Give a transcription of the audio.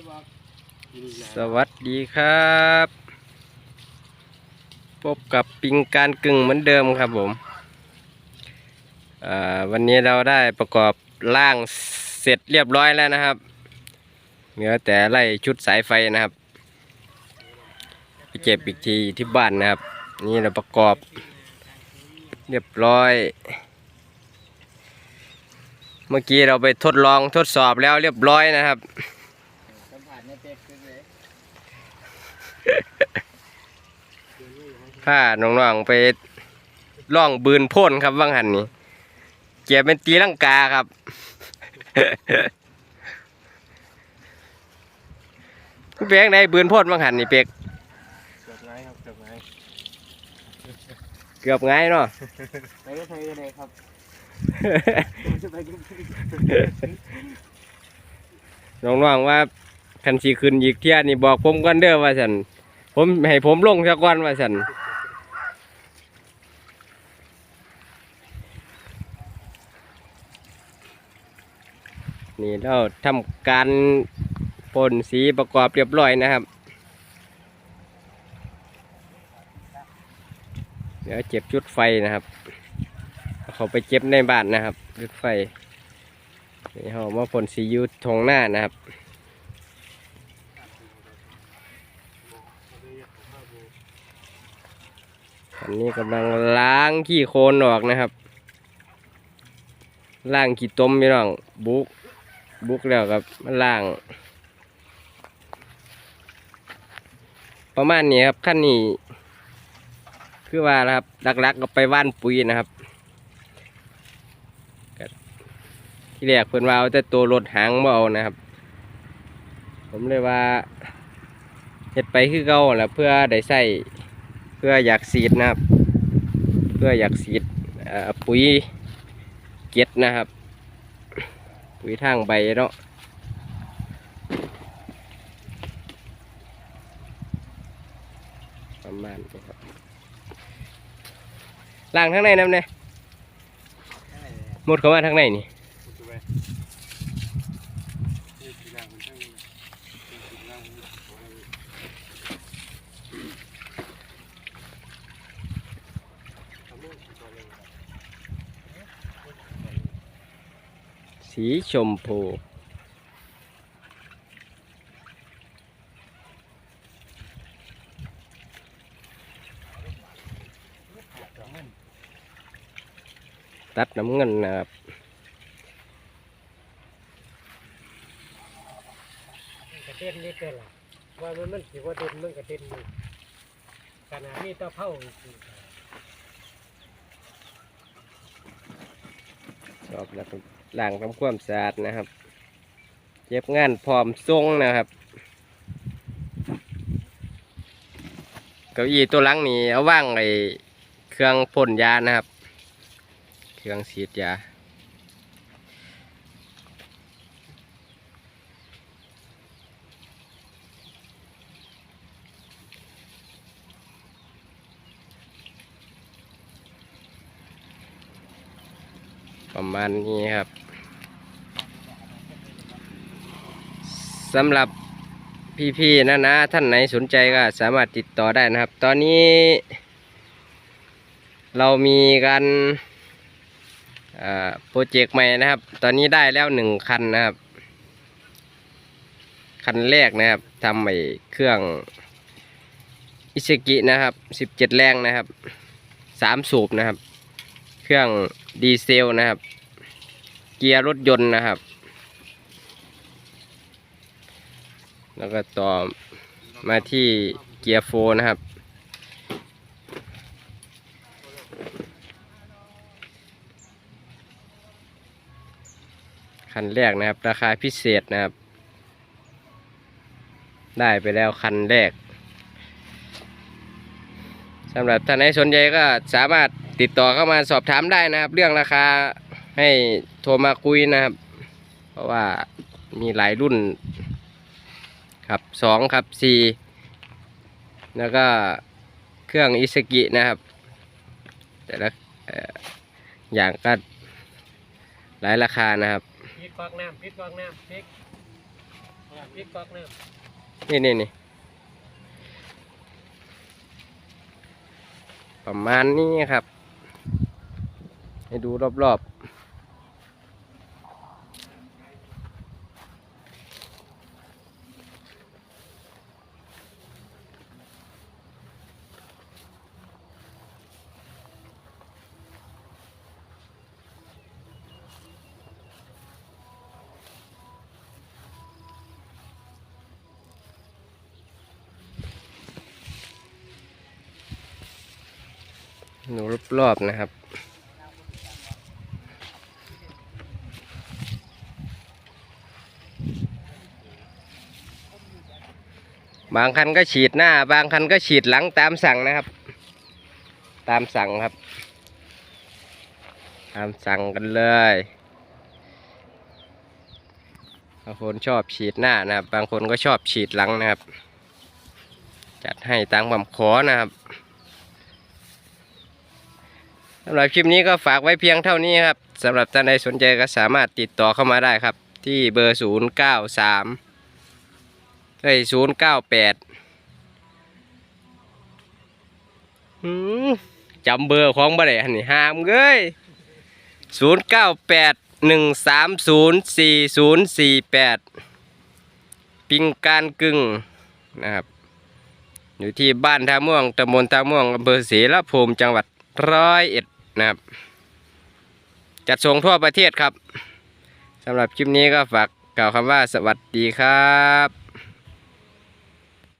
สวัสดีครับพบกับปิงการกึ่งเหมือนเดิมครับผมวันนี้เราได้ประกอบร่างเสร็จเรียบร้อยแล้วนะครับเหลือแต่ไล่ชุดสายไฟนะครับไปเก็บอีกทีที่บ้านนะครับ นี่เราประกอบเรียบร้อย เมื่อกี้เราไปทดลองทดสอบแล้วเรียบร้อยนะครับ สัมผัสในเป็ดขึ้นเลย ผ้าน้องๆไปล่องบืนพ่นครับว่างหันนี่เกียบเป็นตีลังกาครับ เปียกในบืนพ่นว่างหันนี่เปียกเกือบไงครับเกือบไงเกือบไงายเนาะไปก็ไปกันเลยครับจะไปกันน้องๆว่าคันสีขึ้นอีกเที่ยนี่บอกผมก่อนเด้อว่าสันผมให้ผมลงสักวันว่าสัน นี่เราทำการพ่นสีประกอบเรียบร้อยนะครับ เดี๋ยวเจ็บจุดไฟนะครับ เขาไปเจ็บในบ้านนะครับ จุดไฟนี่เขามาพ่นสีอยูทงหน้านะครับอันนี้กำลังล้างขี้โคลนออกนะครับ ล้างขี้ต้มพี่น้องบุก บุกแล้วครับมาล้าง ประมาณนี้ครับขั้นนี้ คือว่านะครับลักๆก็ไปว่านปุ๋ยนะครับที่แรกเพิ่นว่าเอาแต่ตัวรถหางมาเอานะครับ ผมเลยว่าเฮ็ดไปคือเก่าแหละเพื่อได้ใส่เพื่ออยากสีดนะครับ เพื่ออยากสีดเอ่อปุ๋ยเก็ดนะครับ ปุ๋ยทางใบเนาะประมาณนี้ครับล่างทั้งในน้ำเนี่ยหมดเข้ามาทั้งในนี่ สีชมพู ตัดน้ำเงินนะครับกระเด็นนิดเดียวล่ะว่ามันมันสิว่าเด่นมันกระเด็นนี่ขนาดนี้ตะเภาอีกที ชอบแล้วก็ล้างทำความสะอาดนะครับ เจ็บงานพร้อมทรงนะครับ เก้าอี้ตัวหลังนี่เอาว่างไอเครื่องพ่นยานะครับ เครื่องฉีดยา ประมาณนี้ครับสำหรับพี่ๆนะนะท่านไหนสนใจก็สามารถติดต่อได้นะครับ ตอนนี้ เรามีการโปรเจกต์ใหม่นะครับ ตอนนี้ได้แล้วหนึ่งคันนะครับ คันแรกนะครับทำไอ้เครื่องอิซกินะครับสิบเจ็ดแรงนะครับสามสูบนะครับ รื่องดีเซลนะครับ เกียร์รถยนต์นะครับ แล้วก็ต่อมาที่เกียร์โฟร์นะครับ คันแรกนะครับ ราคาพิเศษนะครับ ได้ไปแล้วคันแรกสำหรับท่านไหนสนใจก็สามารถ ติดต่อเข้ามาสอบถามได้นะครับ เรื่องราคาให้โทรมาคุยนะครับ เพราะว่ามีหลายรุ่นครับสองครับสี่แล้วก็เครื่องอิสกินะครับ แต่ละอย่างก็หลายราคานะครับปิดฟองน้ำปิดฟองน้ำปิดพี่ก๊อกเริ่มนี่นี่นี่ประมาณนี้ครับ ให้ดูรอบๆดูรอบๆนะครับ บางคันก็ฉีดหน้า บางคันก็ฉีดหลังตามสั่งนะครับ ตามสั่งครับ ตามสั่งกันเลยบางคนชอบฉีดหน้านะครับ บางคนก็ชอบฉีดหลังนะครับ จัดให้ตามความขอนะครับสำหรับคลิปนี้ก็ฝากไว้เพียงเท่านี้ครับสำหรับท่านใดสนใจก็สามารถติดต่อเข้ามาได้ครับ ที่เบอร์ 0 9 3เอ้ยศูนย์เก้าแปดจำเบอร์ของบ่ได้อันนี้ห้ามเอ้ยศูนย์เก้าแปดหนึ่งสามศูนย์สี่ศูนย์สี่แปดปิงการกึ่งนะครับ อยู่ที่บ้านท่าม่วงตำบลท่าม่วงอำเภอศรีละภูมิจังหวัดร้อยเอ็ดนะครับ จัดส่งทั่วประเทศครับสำหรับคลิปนี้ก็ฝากกล่าวคำว่าสวัสดีครับ